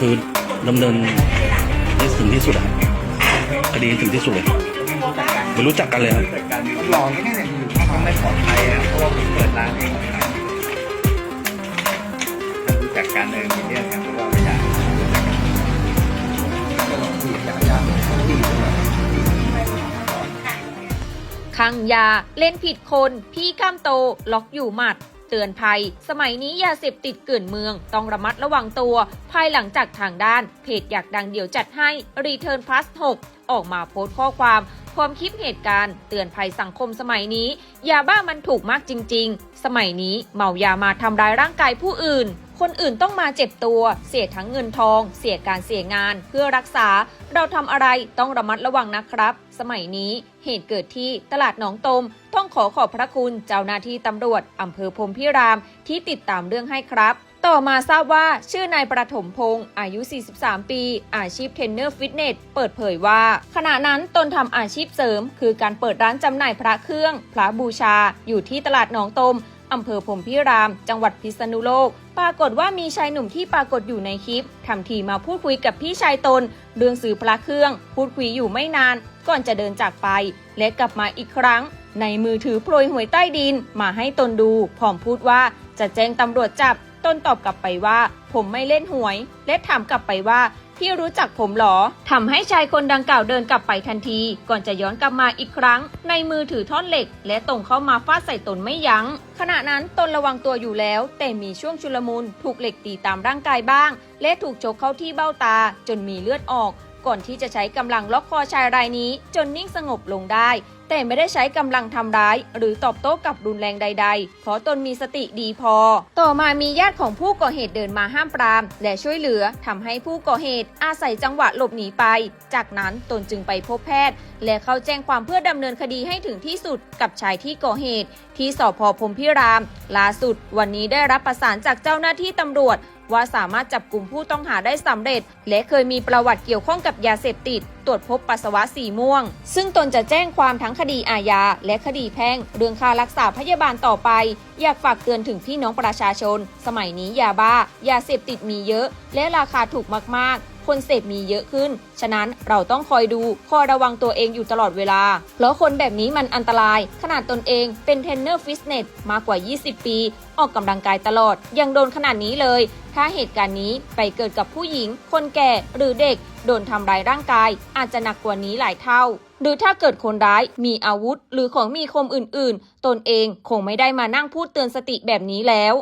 คือดำเนินให้ถึงที่สุดอะครับคดีถึงที่สุดเลยไม่รู้จักกันเลยครับหลอกไม่ได้เนี่ยมันไม่ปลอดภัยนะเพราะว่าผมเปิดร้านเองถ้ารู้จักการเดินมีเรื่องกันเพราะว่าไม่ได้ก็ลอยากคังยาเล่นผิดคน พี่ข้ามโต ล็อกอยู่หมัด เตือนภัย สมัยนี้ยาเสพติดเกินเมือง ต้องระมัดระวังตัว ภายหลังจากทางด้านเพจอยากดังเดี๋ยวจัดให้ Return Plus 6 ออกมาโพสต์ข้อความความคลิปเหตุการณ์เตือนภัยสังคมสมัยนี้ ยาบ้ามันถูกมากจริง ๆ สมัยนี้เมายามาทำร้ายร่างกายผู้อื่น คนอื่นต้องมาเจ็บตัว เสียทั้งเงินทอง เสียการเสียงาน เพื่อรักษา เราทำอะไรต้องระมัดระวังนะครับ สมัยนี้เหตุเกิดที่ตลาดหนองตม ต้องขอขอบพระคุณเจ้าหน้าที่ตำรวจอำเภอพรมพิรามที่ติดตามเรื่องให้ครับต่อมาทราบว่าชื่อนายประถมพงศ์อายุ 43 ปี อาชีพเทรนเนอร์ฟิตเนส เปิดเผยว่า ขณะนั้นตนทำอาชีพเสริม คือการเปิดร้านจำหน่ายพระเครื่อง พระบูชา อยู่ที่ตลาดหนองตม อำเภอพรมพิราม จังหวัดพิษณุโลก ปรากฏว่ามีชายหนุ่มที่ปรากฏอยู่ในคลิปทำทีมาพูดคุยกับพี่ชายตน เรื่องซื้อพระเครื่อง พูดคุยอยู่ไม่นาน ก่อนจะเดินจากไป และกลับมาอีกครั้ง ในมือถือโปรยหวยใต้ดินมาให้ตนดูพร้อมพูดว่าจะแจ้งตำรวจจับตนตอบกลับไปว่า ผมไม่เล่นหวย และถามกลับไปว่า พี่รู้จักผมหรอทำให้ชายคนดังกล่าวเดินกลับไปทันที ก่อนจะย้อนกลับมาอีกครั้ง ในมือถือท่อนเหล็ก และตรงเข้ามาฟาดใส่ตนไม่ยัง้ง ขณะนั้นตนระวังตัวอยู่แล้ว แต่มีช่วงชุลมุนถูกเหล็กตีตามร่างกายบ้าง และถูกชกเข้าที่เบ้าตา จนมีเลือดออก ก่อนที่จะใช้กำลังล็อกคอชายรายนี้ จนนิ่งสงบลงได้ แต่ไม่ได้ใช้กำลังทำร้าย หรือตอบโต้กับรุนแรงใด ๆ เพราะตนมีสติดีพอ ต่อมามีญาติของผู้ก่อเหตุเดินมาห้ามปราม และช่วยเหลือทำให้ผู้ก่อเหตุอาศัยจังหวะหลบหนีไป จากนั้นตนจึงไปพบแพทย์ และเข้าแจ้งความเพื่อดำเนินคดีให้ถึงที่สุดกับชายที่ก่อเหตุ ที่สพพรมพิรามล่าสุด วันนี้ได้รับประสานจากเจ้าหน้าที่ตำรวจว่าสามารถจับกลุ่มผู้ต้องหาได้สำเร็จ และเคยมีประวัติเกี่ยวข้องกับยาเสพติด รวจพบปัสสาวะสีม่วง ซึ่งตนจะแจ้งความทั้งคดีอาญาและคดีแพ่ง เรื่องค่ารักษาพยาบาลต่อไป อยากฝากเตือนถึงพี่น้องประชาชน สมัยนี้ยาบ้ายาเสพติดมีเยอะ และราคาถูกมากๆคนเสพมีเยอะขึ้น ฉะนั้นเราต้องคอยดู คอยระวังตัวเองอยู่ตลอดเวลา เพราะคนแบบนี้มันอันตราย ขนาดตนเองเป็นเทรนเนอร์ฟิตเนสมากว่า 20 ปี ออกกำลังกายตลอด ยังโดนขนาดนี้เลย ถ้าเหตุการณ์นี้ไปเกิดกับผู้หญิง คนแก่หรือเด็ก โดนทำร้ายร่างกาย อาจจะหนักกว่านี้หลายเท่า หรือถ้าเกิดคนร้ายมีอาวุธ หรือของมีคมอื่นๆ ตนเองคงไม่ได้มานั่งพูดเตือนสติแบบนี้แล้ว